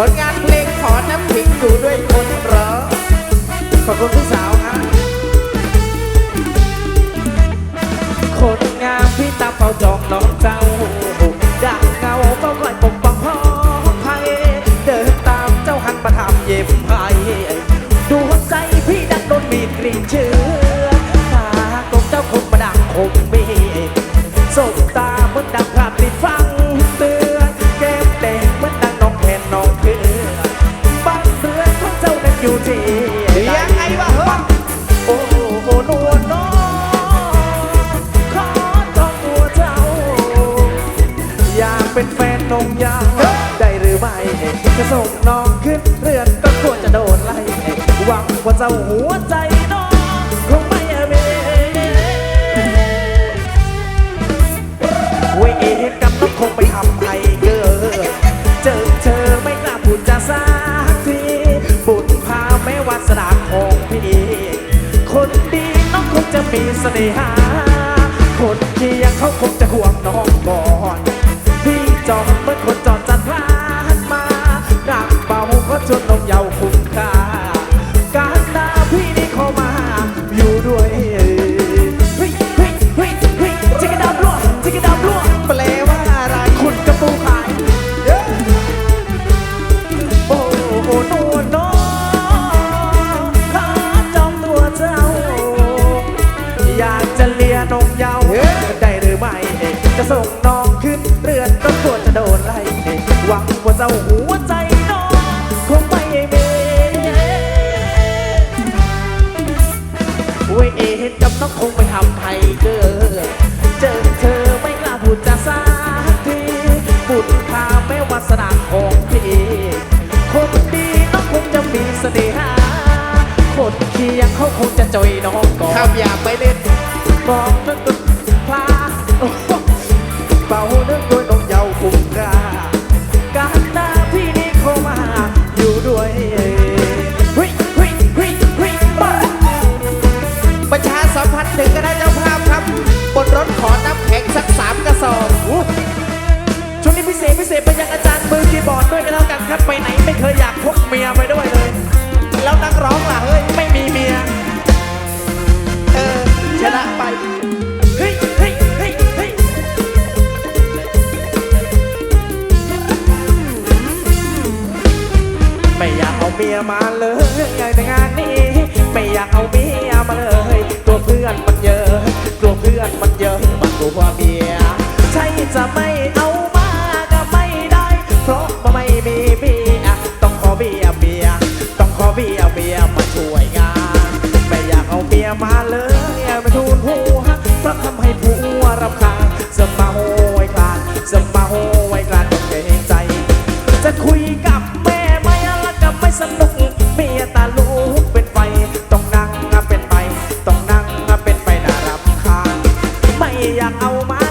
ผลงานเพลงขอน้ำผิงอยู่ด้วยคนรอขอบคุณพี่สาวฮะคนงามพี่ตาเฝ้าจองน้องเจ้าดังเงาเฝ้าคอยปกป้องห้องไทยเดินตามเจ้าหันมาทำเย็บไผ่ดูหัวใจพี่ดังโดนมีดกรีดเชื้อตากลมเจ้าคงมาดังคงมีสบ ส่งน้องขึ้นเรือนก็ควรจะโดนไล่หวังว่าเจ้าหัวใจน้องคงไม่เมเว้ยเอ็กับน้องคงไปทำให้เกิดเจอเธอไม่กล้าพูดจะสักทีบุญพาแม้วาสนาของพี่คนดีน้องคงจะมีเสน่หาคนเคียงเขาคงจะห่วงน้องก่อนพี่จอมเมื่อคนจอดจัดพลาดม เบาก็ชวนนมเยาวคุ้มค่าการตาพี่นี่เข้ามา อยู่ด้วยเฮ้ยเฮ้ยเฮ้ยเฮ้ยจิกกระดับลวงจิกกระดับลวงแปลว่าอะไรคุณกระปูขายโอ้โหนวลน้องข้าจองตัวเจ้า อยากจะเลียนงเยาวได้หรือไม่จะส่งน้องขึ้นเรือนก็กลัวจะโดนไล่หวังว่าเจ้าหัวใจ นกับน้องคงไม่ทำให้เกิดเจอเธอไม่กล้าพูดจะสักทีบุญพาแม้วาสนาของพี่คนดีน้องคงจะมีเสน่หาคนเคียงเขาคงจะจอยน้องก่อนคำอยากไปเล่นมองนึก อ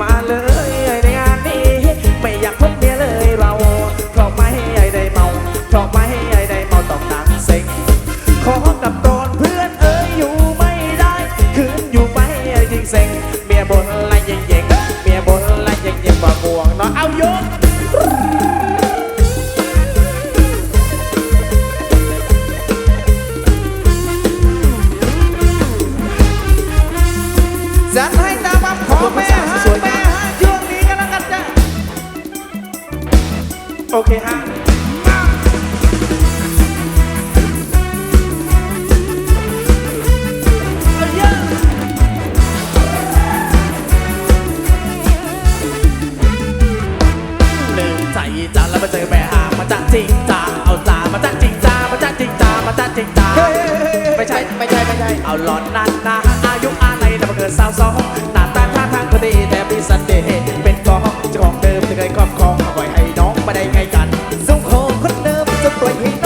มาเลยในงานนี้ ไม่อยากพบเมียเลยเราเพราะไม่ให้ได้เมาเพราะไม่ให้ได้เมาต้องนั่งเซ็งขอกับตอนเพื่อนเอ้ยอยู่ไม่ได้คืนอยู่ไม่จริงเซ็งเมียบนอะไรเยิงยิงเมียบนอะไรเยิงย่งบ่ห่วงเนอะเอายกจัดให้ตามคำขอแม่ okay. cuellito.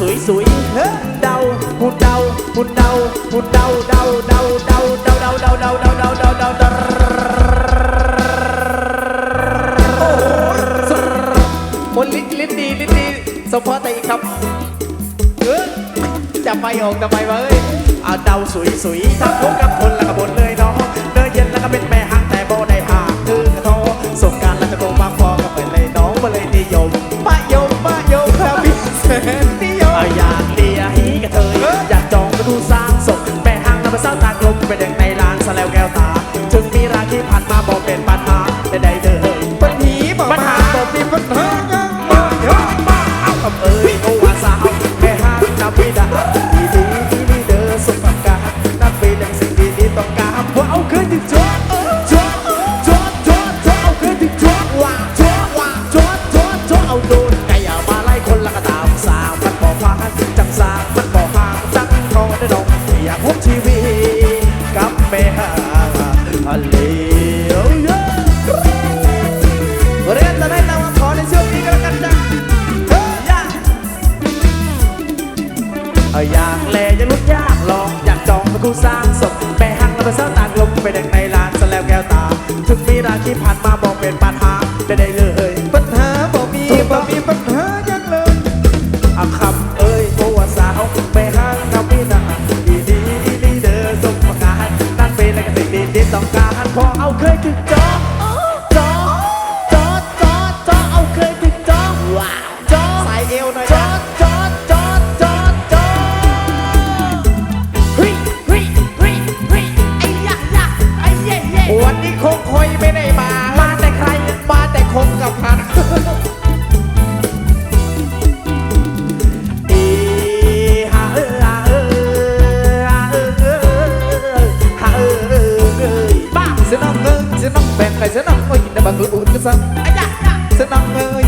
สวยสวยเดาพูดเดาพูดเดาพูดเดาเดาเดาเดาเดาเดาเดาเดาเดาเดาเดาเดาเดาคดาเดาเดานดาเดานดีสมพอแต่อีกครับเออจะไปออกทำไมวะเเดาเดาเดาสวยสวาถ้าพบกับคนละกบนเลดาเดาเดินเเดาแดาวดาเดานดาเดากดาเดาได้ดาเดาเดาโดางดารแล้วาะดางดาเดางดาบดาเดาเดางดาเลยนิยมปะยมปะยมครับพี่เซน อย่า ต้องการพอเอาเคยถึงจอ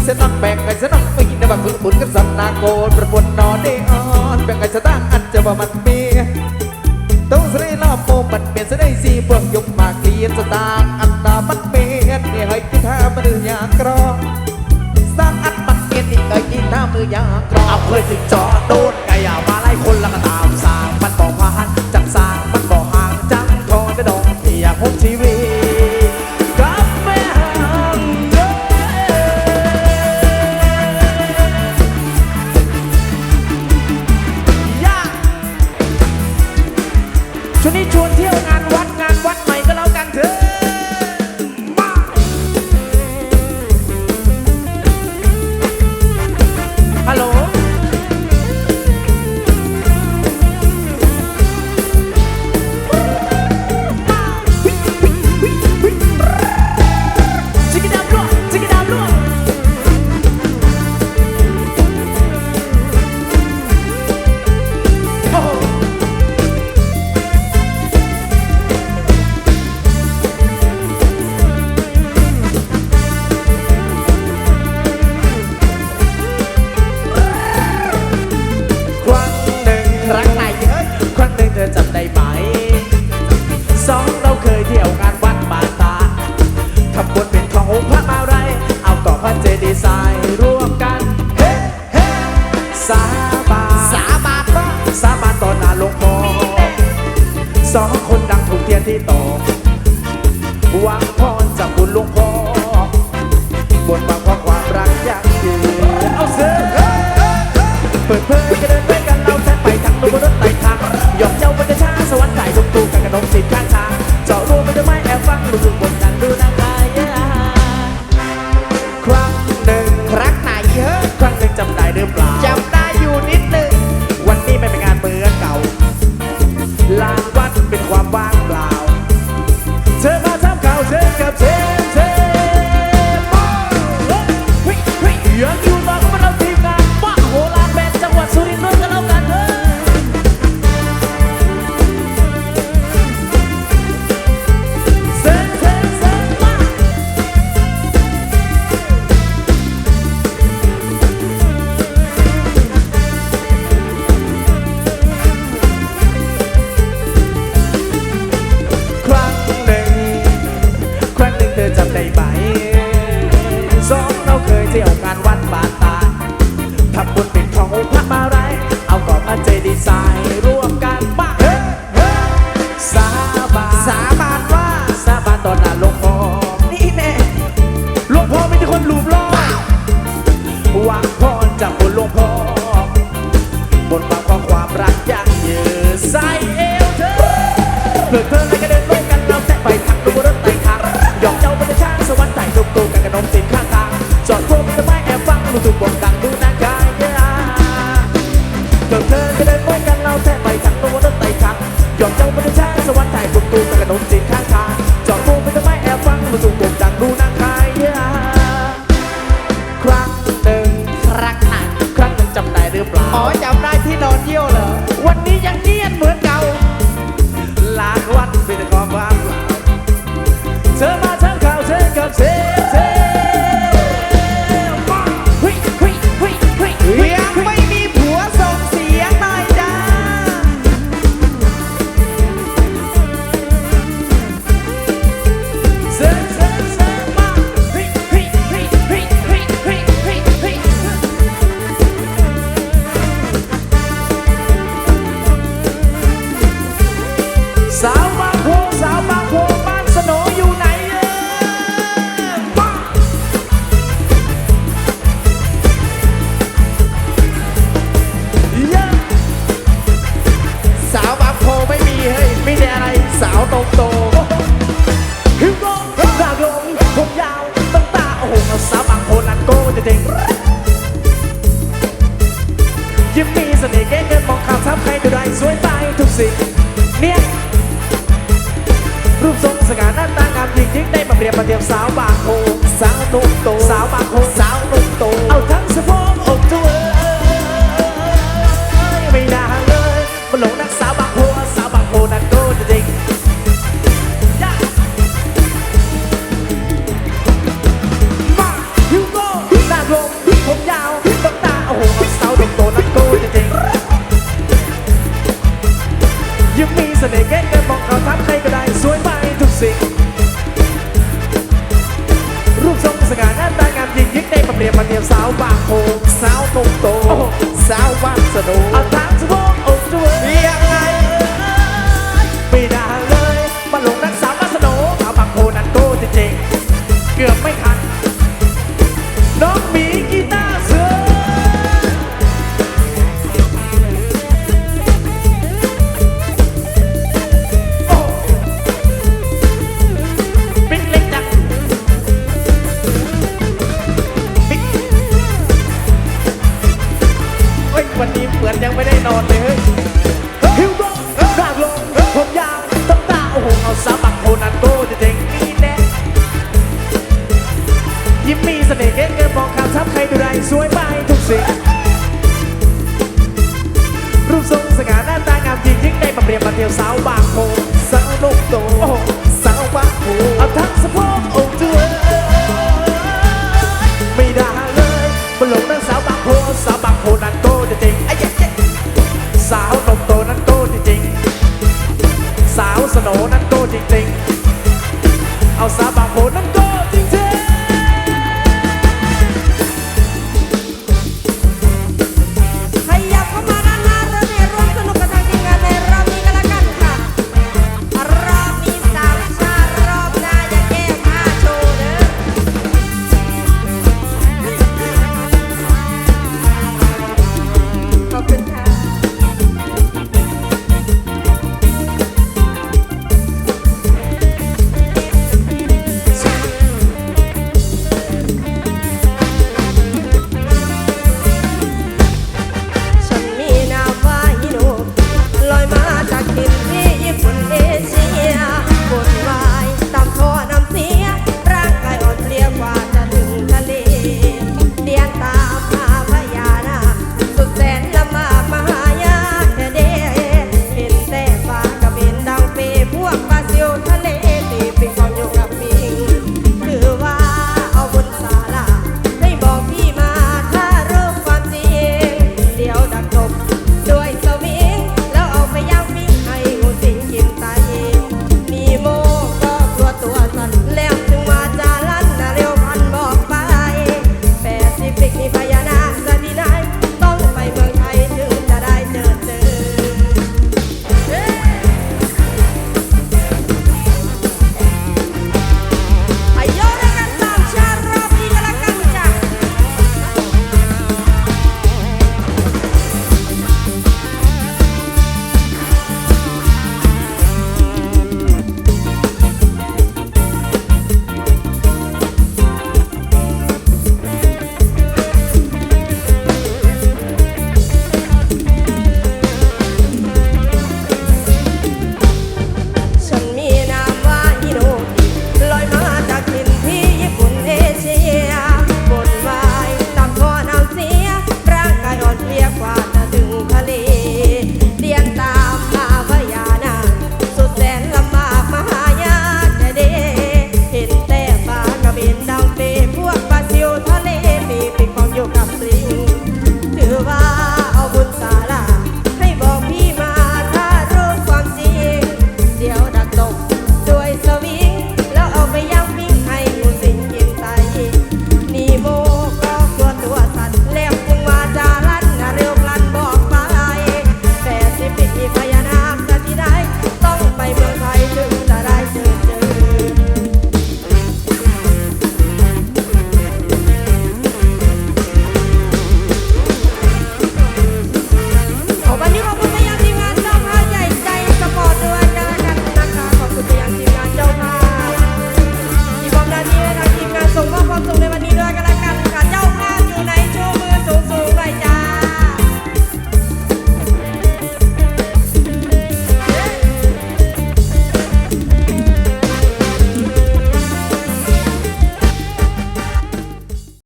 สนักแบ่งไอ้สนักปีนบางคุณคุณกันสับนาโกนประปนนอนได้ออนแบ่งไอ้สตางอันจะบ่ามันมีต้องสรีลาโมมันเปลี่ยนสได้สีพวกยกมากเลียนสตางอันตามันเมียนนี่ให้กินท่ามืนอยางกรอสร้างอันมันเมียนนี่ไอ้กิท่ามือยางกรอเอาเพื่อถึจอโดน ชวนเที่ยวงาน เพลินจะเดินไปกันเราแทบไปทั้งโน้นรถไต่ทางหยอกเจ้าบรรยาช้าสวรรค์ไก่ลงตูกันกระนมสิบข้างทางเจาะรูไปด้วยไม้แอบฟังรู้สึกบน 부족돼 the door.